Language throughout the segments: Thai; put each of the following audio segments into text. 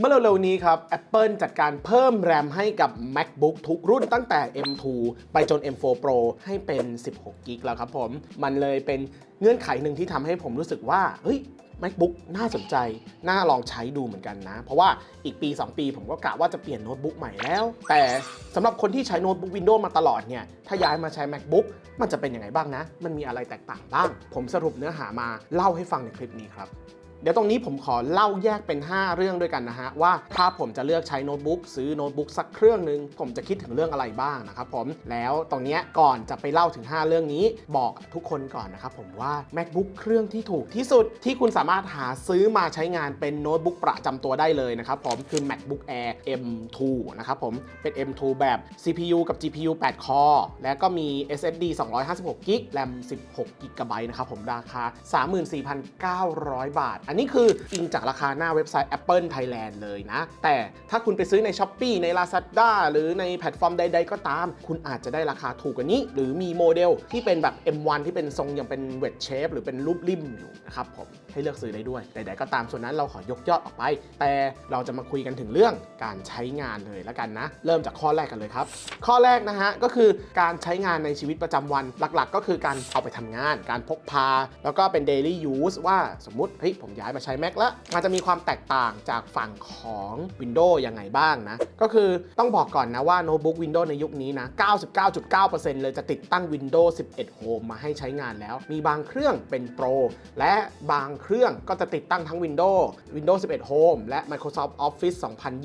เมื่อเร็วๆนี้ครับ Apple จัดการเพิ่มแรมให้กับ MacBook ทุกรุ่นตั้งแต่ M2 ไปจน M4 Pro ให้เป็น 16กิกแล้วครับผม มันเลยเป็นเงื่อนไขหนึ่งที่ทำให้ผมรู้สึกว่า เฮ้ย MacBook น่าสนใจ น่าลองใช้ดูเหมือนกันนะ เพราะว่าอีกปี 2 ปีผมก็กะว่าจะเปลี่ยนโน้ตบุ๊กใหม่แล้ว แต่สำหรับคนที่ใช้โน้ตบุ๊ก Windows มาตลอดเนี่ย ถ้าย้ายมาใช้ MacBook มันจะเป็นยังไงบ้างนะ มันมีอะไรแตกต่างบ้าง ผมสรุปเนื้อหามาเล่าให้ฟังในคลิปนี้ครับ เดี๋ยวตรงนี้ผมขอเล่าแยกเป็น 5 เรื่องด้วยกันนะฮะ ว่าถ้าผมจะเลือกใช้โน้ตบุ๊กซื้อโน้ตบุ๊กสักเครื่องหนึ่งผมจะคิดถึงเรื่องอะไรบ้างนะครับผมแล้วตรงนี้ก่อนจะไปเล่าถึง 5 เรื่องนี้ บอกทุกคนก่อนนะครับผมว่า MacBook เครื่องที่ถูกที่สุดที่คุณสามารถหาซื้อมาใช้งานเป็นโน้ตบุ๊กประจำตัวได้เลยนะครับผมคือ MacBook Air M2 นะครับผมเป็น M2 แบบ CPU กับ GPU 8 core แล้วก็มี SSD 256 g b RAM 16 g b นะครับผมราคา 34,900 บาทอันนี้คืออิงจากราคาหน้าเว็บไซต์ Apple Thailand เลยนะ แต่ถ้าคุณไปซื้อใน s h อ p e e ใน Lazada หรือในแพลตฟอร์มใด ๆ ก็ตาม คุณอาจจะได้ราคาถูกกว่านี้ หรือมีโมเดลที่เป็นแบบ M1 ที่เป็นทรงอย่างเป็นเวดเชฟหรือเป็นรูปริมอยู่นะครับผมให้เลือกซื้อได้ด้วยใดๆก็ตามส่วนนั้นเราขอยกยอดออกไป แต่เราจะมาคุยกันถึงเรื่องการใช้งานเลยแล้วกันนะ เริ่มจากข้อแรกกันเลยครับ ข้อแรกนะฮะก็คือการใช้งานในชีวิตประจำวันหลักๆ ก็คือการเอาไปทำงาน การพกพา แล้วก็เป็น daily use ว่าสมมติเฮ้ยผมย้ายมาใช้ Mac แล้วมันจะมีความแตกต่างจากฝั่งของ Windows ยังไงบ้างนะ ก็คือต้องบอกก่อนนะว่าโน้ตบุ๊ก Windows ในยุคนี้นะ 99.9%เลยจะติดตั้ง Windows 11 Home มาให้ใช้งานแล้ว มีบางเครื่องเป็น Pro และบางเครื่องก็จะติดตั้งทั้ง Windows Windows 11 Home และ Microsoft Office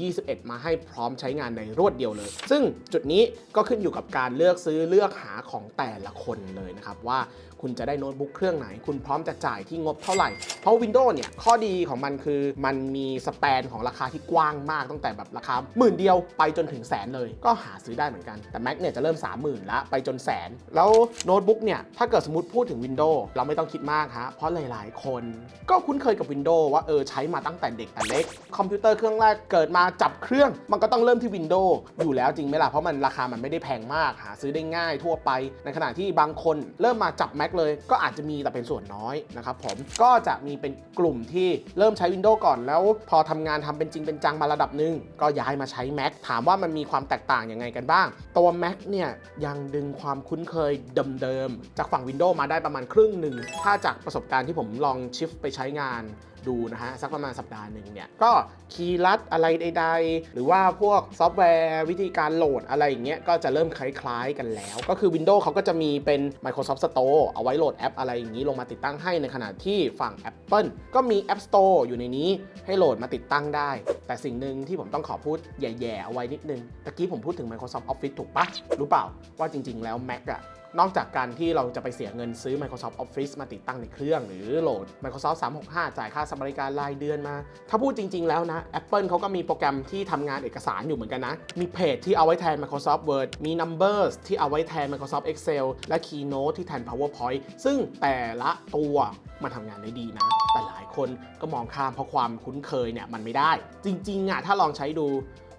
2021 มาให้พร้อมใช้งานในรวดเดียวเลย ซึ่งจุดนี้ก็ขึ้นอยู่กับการเลือกซื้อเลือกหาของแต่ละคนเลยนะครับว่าคุณจะได้โน้ตบุ๊กเครื่องไหน คุณพร้อมจะจ่ายที่งบเท่าไหร่ เพราะ Windows เนี่ยข้อดีของมันคือมันมีสเปนของราคาที่กว้างมากตั้งแต่แบบราคาหมื่นเดียวไปจนถึงแสนเลย ก็หาซื้อได้เหมือนกันแต่ Mac เนี่ยจะเริ่ม 30,000ละไปจนแสน แล้วโน้ตบุ๊กเนี่ยถ้าเกิดสมมติพูดถึง Windows เราไม่ต้องคิดมากฮะเพราะหลายๆ คน ก็คุ้นเคยกับ Windows ว่าเออใช้มาตั้งแต่เด็กแต่เล็ก คอมพิวเตอร์เครื่องแรกเกิดมาจับเครื่อง มันก็ต้องเริ่มที่ Windows อยู่แล้วจริงไหมล่ะเพราะมันราคามันไม่ได้แพงมากหาซื้อได้ง่ายทั่วไป ในขณะที่บางคนเริ่มมาจับ Mac เลย ก็อาจจะมีแต่เป็นส่วนน้อยนะครับผมก็จะมีเป็นกลุ่มที่เริ่มใช้ Windows ก่อนแล้ว พอทำงานทำเป็นจริงเป็นจังมาระดับหนึ่งก็ย้ายมาใช้ Mac ถามว่ามันมีความแตกต่างยังไงกันบ้าง ตัว Mac เนี่ยยังดึงความคุ้นเคยเดิมๆจากฝั่ง Windows มาได้ประมาณครึ่งหนึ่งถ้าจากประสบการณ์ที่ผมลองชิฟไปใช้งาน ดูนะฮะสักประมาณสัปดาห์หนึ่งเนี่ยก็คีย์ลัดอะไรใด ๆ หรือว่าพวกซอฟต์แวร์วิธีการโหลดอะไรอย่างเงี้ยก็จะเริ่มคล้ายๆกันแล้ว ก็คือ Windows เขาก็จะมีเป็น Microsoft Store เอาไว้โหลดแอปอะไรอย่างนี้ลงมาติดตั้งให้ในขณะที่ฝั่ง Apple ก็มี App Store อยู่ในนี้ให้โหลดมาติดตั้งได้ แต่สิ่งหนึ่งที่ผมต้องขอพูดแย่ๆเอาไว้นิดนึงตะกี้ผมพูดถึง Microsoft Office ถูกปะรู้เปล่าว่าจริง ๆ แล้ว Mac อะ นอกจากการที่เราจะไปเสียเงินซื้อ Microsoft Office มาติดตั้งในเครื่อง หรือโหลด Microsoft 365 จ่ายค่าสมัครการรายเดือนมา ถ้าพูดจริง ๆ แล้วนะ Apple เขาก็มีโปรแกรมที่ทำงานเอกสารอยู่เหมือนกันนะ มีเพจที่เอาไว้แทน Microsoft Word มี Numbers ที่เอาไว้แทน Microsoft Excel และ Keynote ที่แทน PowerPoint ซึ่งแต่ละตัวมันทำงานได้ดีนะ แต่หลายคนก็มองข้ามเพราะความคุ้นเคยเนี่ยมันไม่ได้ จริงๆอะถ้าลองใช้ดู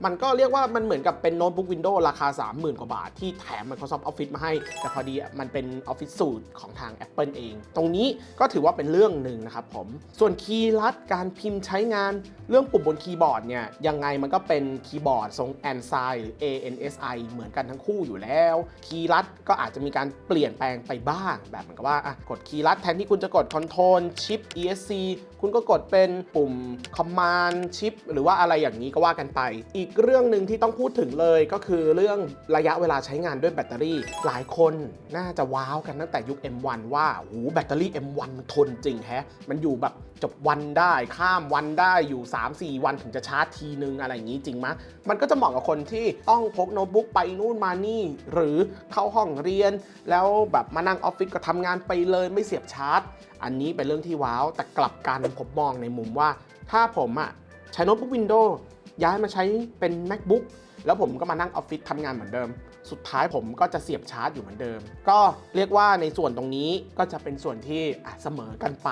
มันก็เรียกว่ามันเหมือนกับเป็นโน้ตบุ๊ก Windows ราคา 30,000 กว่าบาท ที่แถม Microsoft Office มาให้ แต่พอดีมันเป็น Office สูตรของทาง Apple เอง ตรงนี้ก็ถือว่าเป็นเรื่องหนึ่งนะครับผม ส่วนคีย์ลัดการพิมพ์ใช้งานเรื่องปุ่มบนคีย์บอร์ดเนี่ยยังไงมันก็เป็นคีย์บอร์ดทรง ANSI หรือ ANSI เหมือนกันทั้งคู่อยู่แล้ว คีย์ลัดก็อาจจะมีการเปลี่ยนแปลงไปบ้าง แบบเหมือนกับว่าอะกดคีย์ลัดแทนที่คุณจะกด ctrl Shift ESC คุณก็กดเป็นปุ่ม Command Shift หรือว่าอะไรอย่างนี้ก็ว่ากันไป อีกเรื่องหนึ่งที่ต้องพูดถึงเลยก็คือเรื่องระยะเวลาใช้งานด้วยแบตเตอรี่ หลายคนน่าจะว้าวกันตั้งแต่ยุค M1 ว่าโอ้โหแบตเตอรี่ M1 มันทนจริงแฮะ มันอยู่แบบจบวันได้ข้ามวันได้อยู่ 3-4 วันถึงจะชาร์จทีนึงอะไรอย่างนี้จริงมะ มันก็จะเหมาะกับคนที่ต้องพกโน้ตบุ๊กไปนู่นมานี่ หรือเข้าห้องเรียน แล้วแบบมานั่งออฟฟิศก็ทำงานไปเลยไม่เสียบชาร์จอันนี้เป็นเรื่องที่ว้าว แต่กลับกันผมมองในมุมว่า ถ้าผมอะใช้โน้ตบุ๊กวินโดว์ย้ายมาใช้เป็น MacBook แล้วผมก็มานั่งออฟฟิศทำงานเหมือนเดิม สุดท้ายผมก็จะเสียบชาร์จอยู่เหมือนเดิม ก็เรียกว่าในส่วนตรงนี้ก็จะเป็นส่วนที่เสมอกันไป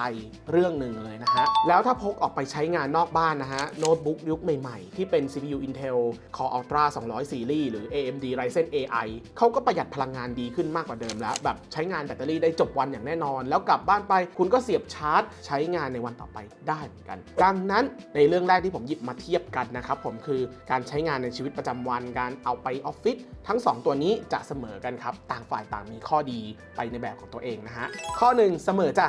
เรื่องหนึ่งเลยนะฮะ แล้วถ้าพกออกไปใช้งานนอกบ้านนะฮะ โน้ตบุ๊กยุคใหม่ๆ ที่เป็น CPU Intel Core Ultra 200 Series หรือ AMD Ryzen AI เขาก็ประหยัดพลังงานดีขึ้นมากกว่าเดิมแล้ว แบบใช้งานแบตเตอรี่ได้จบวันอย่างแน่นอน แล้วกลับบ้านไปคุณก็เสียบชาร์จ ใช้งานในวันต่อไปได้เหมือนกัน ดังนั้นในเรื่องแรกที่ผมหยิบมาเทียบกันนะครับผมคือการใช้งานในชีวิตประจำวันการเอาไปออฟฟิศทั้ง 2ตัวนี้จะเสมอกันครับ ต่างฝ่ายต่างมีข้อดีไปในแบบของตัวเองนะฮะข้อ 1 เสมอจ้ะ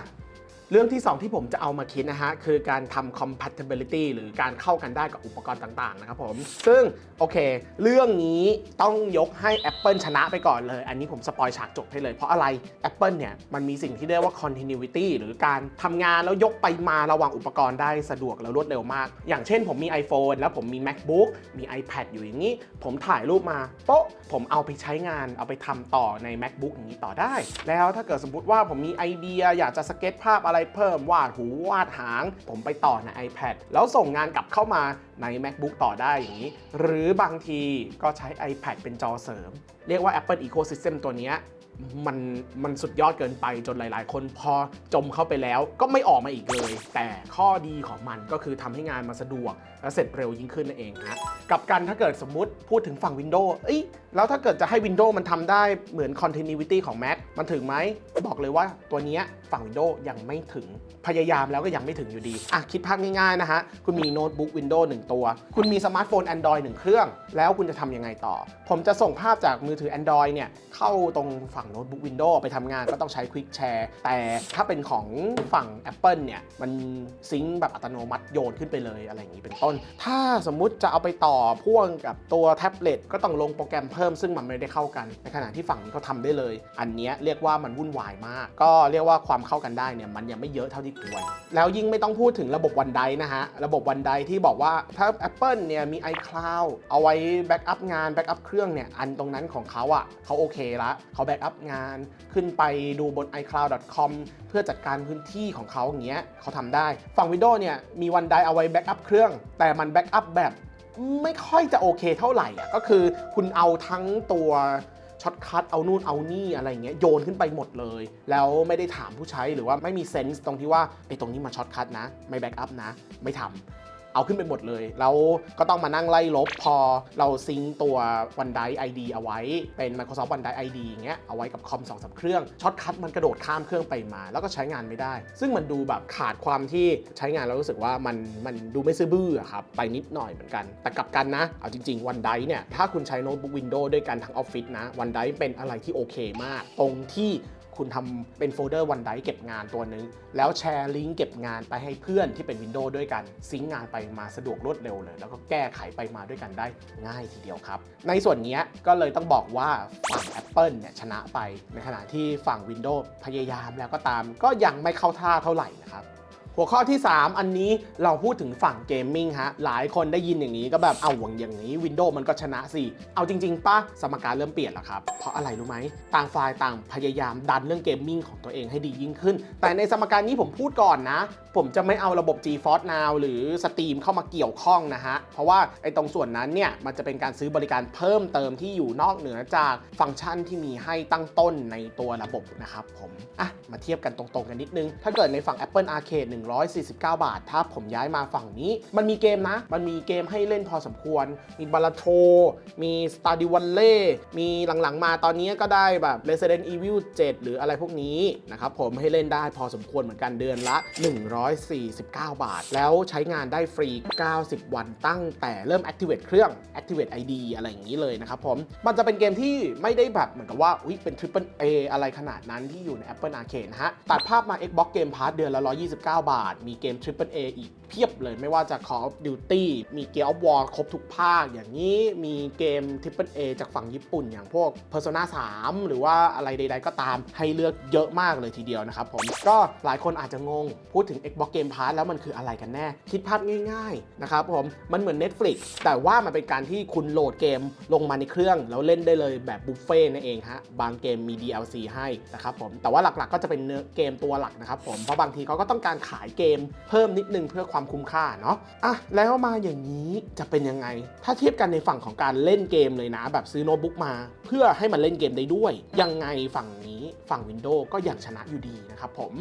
เรื่องที่ 2 ที่ผมจะเอามาคิดนะฮะ คือการทำ compatibility หรือการเข้ากันได้กับอุปกรณ์ต่างๆ นะครับผม ซึ่ง โอเค เรื่องนี้ต้องยกให้ Apple ชนะไปก่อนเลย อันนี้ผมสปอยฉากจบให้เลย เพราะอะไร Apple เนี่ย มันมีสิ่งที่เรียกว่า continuity หรือการทำงานแล้วยกไปมาระหว่างอุปกรณ์ได้สะดวกและรวดเร็วมาก อย่างเช่น ผมมี iPhone แล้วผมมี MacBook มี iPad อยู่อย่างนี้ ผมถ่ายรูปมาโป๊ะผมเอาไปใช้งานเอาไปทำต่อใน MacBook อย่างนี้ต่อได้ แล้วถ้าเกิดสมมติว่าผมมีไอเดียอยากจะสเก็ตภาพอะไรเพิ่มวาดหูวาดหาง ผมไปต่อใน iPad แล้วส่งงานกลับเข้ามาใน MacBook ต่อได้อย่างนี้ หรือบางทีก็ใช้ iPad เป็นจอเสริม เรียกว่า Apple Ecosystem ตัวนี้ มันมันสุดยอดเกินไปจนหลาย ๆ คนพอจมเข้าไปแล้วก็ไม่ออกมาอีกเลย แต่ข้อดีของมันก็คือทำให้งานมาสะดวก และเสร็จเร็วยิ่งขึ้นนั่นเองฮะกับกันถ้าเกิดสมมุติพูดถึงฝั่ง Windows เอ้ยแล้วถ้าเกิดจะให้ Windows มันทำได้เหมือน continuity ของ Mac มันถึงไหม บอกเลยว่าตัวเนี้ยฝั่ง Windows ยังไม่ถึงพยายามแล้วก็ยังไม่ถึงอยู่ดี อะ คิดภาพง่าย ๆ นะฮะ คุณมีโน้ตบุ๊ก Windows 1 ตัว คุณมีสมาร์ทโฟน Android 1 เครื่อง แล้วคุณจะทำยังไงต่อ ผมจะส่งภาพจากมือถือ Android เนี่ย เข้าตรงฝั่งโน้ตบุ๊ก Windows ไปทำงานก็ต้องใช้ Quick Share แต่ถ้าเป็นของฝั่ง Apple เนี่ย มันซิงค์แบบอัตโนมัติโยนขึ้นไปเลยอะไรอย่างนี้เป็นต้น ถ้าสมมุติจะเอาไปต่อพ่วงกับตัวแท็บเล็ตก็ต้องลงโปรแกรมเพิ่มซึ่งมันไม่ได้เข้ากัน ในขณะที่ฝั่งนี้เขาทำได้เลย อันนี้เรียกว่ามันวุ่นวายมาก ก็เรียกว่าความเข้ากันได้เนี่ยมันยังไม่เยอะเท่าที่ควรแล้วยิ่งไม่ต้องพูดถึงระบบวันไดนะฮะระบบวันไดที่บอกว่าถ้า Apple เนี่ยมี iCloud เอาไว้แบ็กอัพงานแบ็กอัพเครื่องเนี่ยอันตรงนั้นของเขาอะ่ะเขาโอเคละเขาแบ็กอัพงาน ขึ้นไปดูบน iCloud.com เพื่อจัดการพื้นที่ของเขาอย่างเงี้ยเขาทำได้ ฝั่ง Windows เนี่ยมีวันไดเอาไว้แบ็กอัพเครื่อง แต่มันแบ็กอัพแบบไม่ค่อยจะโอเคเท่าไหร่อะก็คือคุณเอาทั้งตัวช็อตคัทเอานู่นเอานี่อะไรเงี้ยโยนขึ้นไปหมดเลย แล้วไม่ได้ถามผู้ใช้หรือว่าไม่มีเซนส์ตรงที่ว่าไอ้ตรงนี้มาช็อตคัทนะ ไม่แบ็กอัพนะ ไม่ทำ เอาขึ้นไปหมดเลย แล้วก็ต้องมานั่งไล่ลบพอเราซิงตัว OneDrive ID เอาไว้ เป็น Microsoft OneDrive ID อย่างเงี้ยเอาไว้กับคอม2อสเครื่องช็อตคัทมันกระโดดข้ามเครื่องไปมา แล้วก็ใช้งานไม่ได้ ซึ่งมันดูแบบขาดความที่ใช้งานแล้วรู้สึกว่ามันมันดูไม่ซื่อบื้อครับไปนิดหน่อยเหมือนกัน แต่กลับกันนะ เอาจริงๆ OneDrive เนี่ยถ้าคุณใช้โน้ตบุ๊ก Windows ด้วยกันทั้งออฟฟิศนะ OneDrive เป็นอะไรที่โอเคมาก ตรงที่ คุณทำเป็นโฟลเดอร์วันไดเก็บงานตัวหนึง แล้วแชร์ลิงก์เก็บงานไปให้เพื่อนที่เป็น Windows ด้วยกัน ซิงค์งานไปมาสะดวกรวดเร็วเลย แล้วก็แก้ไขไปมาด้วยกันได้ง่ายทีเดียวครับ ในส่วนนี้ก็เลยต้องบอกว่าฝั่ง Apple เนี่ยชนะไปในขณะที่ฝั่ง Windows พยายามแล้วก็ตาม ก็ยังไม่เข้าท่าเท่าไหร่นะครับ หัวข้อที่ 3 อันนี้เราพูดถึงฝั่งเกมมิ่งฮะ หลายคนได้ยินอย่างนี้ก็แบบเอาหวังอย่างนี้ Windows มันก็ชนะสิ เอาจริง ๆป่ะสมการเริ่มเปลี่ยนแล้วครับ เพราะอะไรรู้ไหม ต่างฝ่ายต่างพยายามดันเรื่องเกมมิ่งของตัวเองให้ดียิ่งขึ้น แต่ในสมการนี้ผมพูดก่อนนะ ผมจะไม่เอาระบบ GeForce Now หรือ Steam เข้ามาเกี่ยวข้องนะฮะ เพราะว่าไอ้ตรงส่วนนั้นเนี่ย มันจะเป็นการซื้อบริการเพิ่มเติมที่อยู่นอกเหนือจากฟังก์ชันที่มีให้ตั้งต้นในตัวระบบนะครับผม อะ มาเทียบกันตรงๆกันนิดนึง ถ้าเกิดในฝั่ง Apple Arcade 149 บาท ถ้าผมย้ายมาฝั่งนี้ มันมีเกมนะ มันมีเกมให้เล่นพอสมควร มีบาลาโทมี Stardew Valley มีหลังๆมาตอนนี้ก็ได้แบบ Resident Evil 7 หรืออะไรพวกนี้นะครับผมให้เล่นได้พอสมควรเหมือนกันเดือนละ149 บาท แล้วใช้งานได้ฟรี 90 วันตั้งแต่เริ่ม activate เครื่อง activate ID อะไรอย่างนี้เลยนะครับผม มันจะเป็นเกมที่ไม่ได้แบบเหมือนกับว่าอุ๊ยเป็น Triple A อะไรขนาดนั้นที่อยู่ใน Apple Arcade นะฮะ ตัดภาพมา Xbox Game Pass เดือนละ 129 บาท มีเกม Triple A อีกเพียบเลยไม่ว่าจะ Call of Duty มี Gear of War ครบทุกภาค อย่างนี้มีเกม Triple A จากฝั่งญี่ปุ่น อย่างพวก Persona 3 หรือว่าอะไรใด ๆ ก็ตามให้เลือกเยอะมากเลยทีเดียวนะครับผมก็หลายคนอาจจะงง พูดถึง Xbox Game Pass แล้วมันคืออะไรกันแน่ คิดภาพง่าย ๆ นะครับผมมันเหมือน Netflix แต่ว่ามันเป็นการที่คุณโหลดเกมลงมาในเครื่อง แล้วเล่นได้เลยแบบบุฟเฟ่ต์นั่นเองฮะบางเกมมี DLC ให้นะครับผมแต่ว่าหลักๆ ก็จะเป็นเนื้อเกมตัวหลักนะครับผมเพราะบางทีเขาก็ต้องการขายเกมเพิ่มนิดนึงเพื่อความคุ้มค่าเนาะอะแล้วมาอย่างนี้จะเป็นยังไง ถ้าเทียบกันในฝั่งของการเล่นเกมเลยนะ แบบซื้อโน้ตบุ๊กมา เพื่อให้มันเล่นเกมได้ด้วย ยังไงฝั่งนี้ฝั่ง Windows ก็ยังชนะอยู่ดีนะครับผม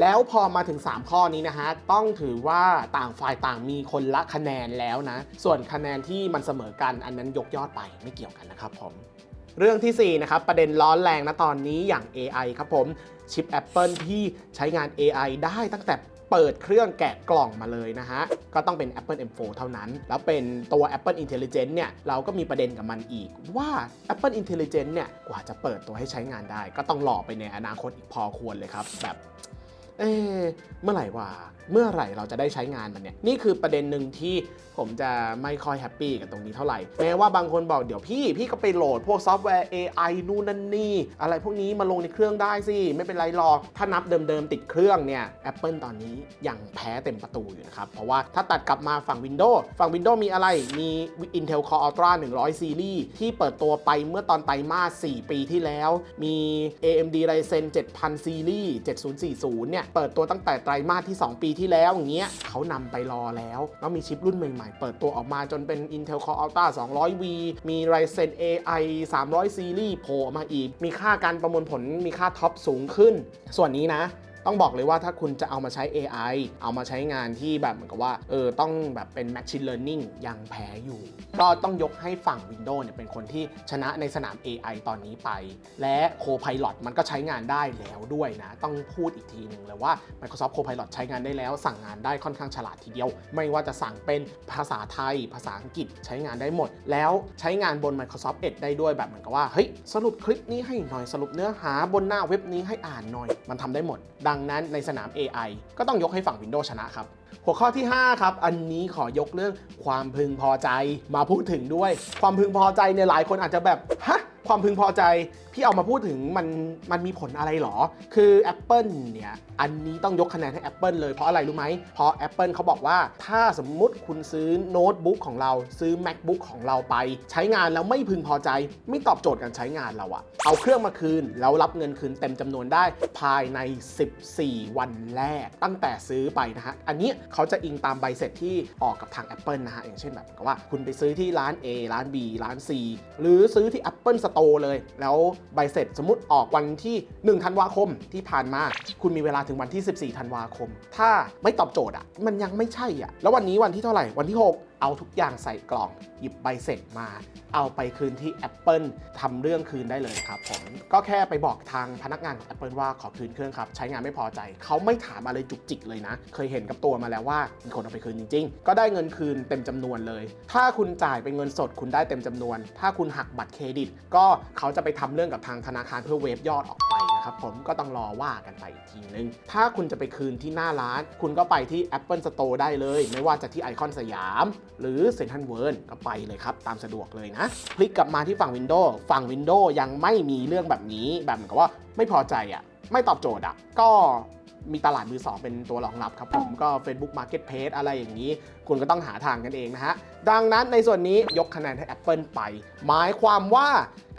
แล้วพอมาถึง 3 ข้อนี้นะฮะ ต้องถือว่าต่างฝ่ายต่างมีคนละคะแนนแล้วนะ ส่วนคะแนนที่มันเสมอกันอันนั้นยกยอดไปไม่เกี่ยวกันนะครับผม เรื่องทีสี่4 นะครับ ประเด็นร้อนแรงนะตอนนี้อย่าง AI ครับผมชิป Apple ที่ใช้งาน AI ได้ตั้งแต่ เปิดเครื่องแกะกล่องมาเลยนะฮะ ก็ต้องเป็น Apple M4 เท่านั้น แล้วเป็นตัว Apple Intelligence เนี่ย เราก็มีประเด็นกับมันอีกว่า Apple Intelligence เนี่ย กว่าจะเปิดตัวให้ใช้งานได้ ก็ต้องรอไปในอนาคตอีกพอควรเลยครับแบบ เอ๊เมื่อไหร่ว่าเมื่อไหร่เราจะได้ใช้งานมันเนี่ย นี่คือประเด็นหนึ่งที่ผมจะไม่ค่อยแฮปปี้กับตรงนี้เท่าไหร่ แม้ว่าบางคนบอกเดี๋ยวพี่ พี่ก็ไปโหลดพวกซอฟต์แวร์ AI นู่นนั่นนี่ อะไรพวกนี้มาลงในเครื่องได้สิ ไม่เป็นไรหรอก ถ้านับเดิมๆติดเครื่องเนี่ย Apple ตอนนี้ยังแพ้เต็มประตูอยู่นะครับ เพราะว่าถ้าตัดกลับมาฝั่ง Windows ฝั่ง Windows มีอะไร มี Intel Core Ultra 100 Series ที่เปิดตัวไปเมื่อตอนไตรมาส4ปีที่แล้ว มี AMD Ryzen 7000 Series 7040 เนี่ยเปิดตัวตั้งแต่ไตรมาสที่ 2 ปีที่แล้วอย่างเงี้ยเขานำไปรอแล้ว แล้วมีชิปรุ่นใหม่ ๆ เปิดตัวออกมาจนเป็น Intel Core Ultra 200V มี Ryzen AI 300 Series โผล่ออกมาอีก มีค่าการประมวลผลมีค่าท็อปสูงขึ้น ส่วนนี้นะ ต้องบอกเลยว่าถ้าคุณจะเอามาใช้ AI เอามาใช้งานที่แบบเหมือนกับว่าเออต้องแบบเป็น Machine Learning ยังแพ้อยู่ ก็ต้องยกให้ฝั่ง Windows เนี่ยเป็นคนที่ชนะในสนาม AI ตอนนี้ไป และ Copilot มันก็ใช้งานได้แล้วด้วยนะ ต้องพูดอีกทีหนึ่งเลยว่า Microsoft Copilot ใช้งานได้แล้ว สั่งงานได้ค่อนข้างฉลาดทีเดียว ไม่ว่าจะสั่งเป็นภาษาไทย ภาษาอังกฤษใช้งานได้หมด แล้วใช้งานบน Microsoft Edge ได้ด้วยแบบเหมือนกับว่าเฮ้ยสรุปคลิปนี้ให้หน่อยสรุปเนื้อหาบนหน้าเว็บนี้ให้อ่านหน่อย มันทำได้หมดดังนั้นในสนาม AI ก็ต้องยกให้ฝั่ง Windows ชนะครับ หัวข้อที่ 5 ครับ อันนี้ขอยกเรื่องความพึงพอใจมาพูดถึงด้วย ความพึงพอใจเนี่ยหลายคนอาจจะแบบ ฮะ ความพึงพอใจพี่เอามาพูดถึงมันมันมีผลอะไรหรอ คือ Apple เนี่ยอันนี้ต้องยกคะแนนให้ Apple เลยเพราะอะไรรู้ไหม เพราะ Apple เขาบอกว่าถ้าสมมุติคุณซื้อโน้ตบุ๊กของเราซื้อ MacBook ของเราไป ใช้งานแล้วไม่พึงพอใจ ไม่ตอบโจทย์การใช้งานเราอะเอาเครื่องมาคืน แล้วรับเงินคืนเต็มจำนวนได้ภายใน 14 วันแรกตั้งแต่ซื้อไปนะฮะอันนี้เขาจะอิงตามใบเสร็จที่ออกกับทาง Apple นะฮะอย่างเช่นแบบกับว่าคุณไปซื้อที่ร้าน A ร้าน B ร้าน C หรือซื้อที่ Apple Store เลย แล้วใบเสร็จสมมติออกวันที่ 1 ธันวาคมที่ผ่านมา คุณมีเวลาถึงวันที่ 14 ธันวาคม ถ้าไม่ตอบโจทย์อะ มันยังไม่ใช่อะ แล้ววันนี้วันที่เท่าไหร่ วันที่ 6 เอาทุกอย่างใส่กล่อง หยิบใบเสร็จมา เอาไปคืนที่ Apple ทำเรื่องคืนได้เลยครับผม ก็แค่ไปบอกทางพนักงานของ Apple ว่าขอคืนเครื่องครับ ใช้งานไม่พอใจ เขาไม่ถามอะไรจุกจิกเลยนะ เคยเห็นกับตัวมาแล้วว่ามีคนเอาไปคืนจริง ๆ ก็ได้เงินคืนเต็มจำนวนเลย ถ้าคุณจ่ายเป็นเงินสดคุณได้เต็มจำนวน ถ้าคุณหักบัตรเครดิต ก็เขาจะไปทำเรื่องกับทางธนาคารเพื่อเวฟยอดออก นะครับผมก็ต้องรอว่ากันไปอีกทีนึง ถ้าคุณจะไปคืนที่หน้าร้าน คุณก็ไปที่ Apple Store ได้เลย ไม่ว่าจะที่ไอคอนสยาม หรือเซ็นทรัลเวิร์ก็ไปเลยครับ ตามสะดวกเลยนะ พลิกกลับมาที่ฝั่ง Windows ฝั่ง Windows ยังไม่มีเรื่องแบบนี้แบบเหมือนกับว่าไม่พอใจอะไม่ตอบโจทย์อะก็ มีตลาดมือสองเป็นตัวรองรับครับผมก็ Facebook Marketplace อะไรอย่างนี้ คุณก็ต้องหาทางกันเองนะฮะ ดังนั้นในส่วนนี้ยกคะแนนให้ Apple ไป หมายความว่า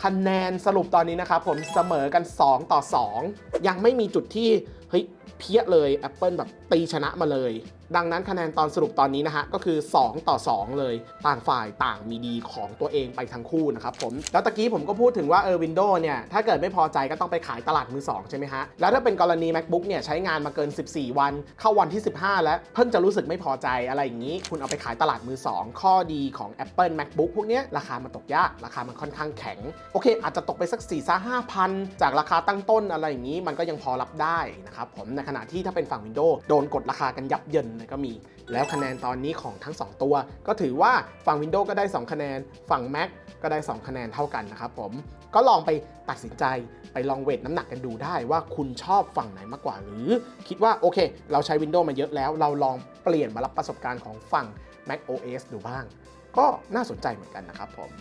คะแนนสรุปตอนนี้นะครับผมเสมอกัน 2 ต่อ 2 ยังไม่มีจุดที่ เฮ้ย เพี้ยเลย Apple แบบตีชนะมาเลย ดังนั้นคะแนนตอนสรุปตอนนี้นะฮะก็คือ 2 ต่อ 2 เลยต่างฝ่ายต่างมีดีของตัวเองไปทั้งคู่นะครับผม แล้วตะกี้ผมก็พูดถึงว่าเออ Windows เนี่ย ถ้าเกิดไม่พอใจก็ต้องไปขายตลาดมือ 2 ใช่ไหมฮะ แล้วถ้าเป็นกรณี MacBook เนี่ย ใช้งานมาเกิน 14 วัน เข้าวันที่ 15 แล้ว เพิ่งจะรู้สึกไม่พอใจอะไรอย่างนี้ คุณเอาไปขายตลาดมือ 2 ข้อดีของ Apple MacBook พวกเนี้ยราคามันตกยากราคามันค่อนข้างแข็งโอเค อาจจะตกไปสัก4ี่ห้าพันจากราคาตั้งต้นอะไรอย่างนี้ มันก็ยังพอรับได้นะครับผมในขณะที่ถ้าเป็นฝั่ง Windows โดนกดราคากันยับเยินเลยก็มี แล้วคะแนนตอนนี้ของทั้ง 2 ตัว ก็ถือว่าฝั่ง Windows ก็ได้ 2 คะแนน ฝั่ง Mac ก็ได้ 2 คะแนนเท่ากันนะครับผม ก็ลองไปตัดสินใจไปลองเวทน้ำหนักกันดูได้ว่าคุณชอบฝั่งไหนมากกว่า หรือคิดว่าโอเค เราใช้ Windows มาเยอะแล้ว เราลองเปลี่ยนมารับประสบการณ์ของฝั่ง Mac OS ดูบ้าง ก็น่าสนใจเหมือนกันนะครับผม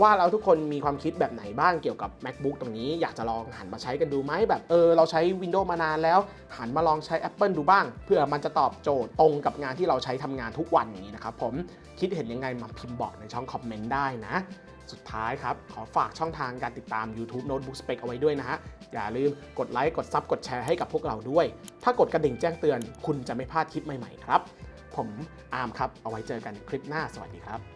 ว่าเราทุกคนมีความคิดแบบไหนบ้างเกี่ยวกับ MacBook ตรงนี้อยากจะลองหันมาใช้กันดูไหมแบบเออเราใช้ Windows มานานแล้ว หันมาลองใช้ Apple ดูบ้าง เพื่อมันจะตอบโจทย์ตรงกับงานที่เราใช้ทำงานทุกวันอย่างนี้นะครับผมคิดเห็นยังไงมาพิมพ์บอกในช่องคอมเมนต์ได้นะสุดท้ายครับ ขอฝากช่องทางการติดตาม YouTube Notebook Spec เอาไว้ด้วยนะฮะ อย่าลืมกดไลค์ กดซับกดแชร์ให้กับพวกเราด้วย ถ้ากดกระดิ่งแจ้งเตือน คุณจะไม่พลาดคลิปใหม่ ๆ ครับ ผมอาร์มครับ เอาไว้เจอกันคลิปหน้าสวัสดีครับ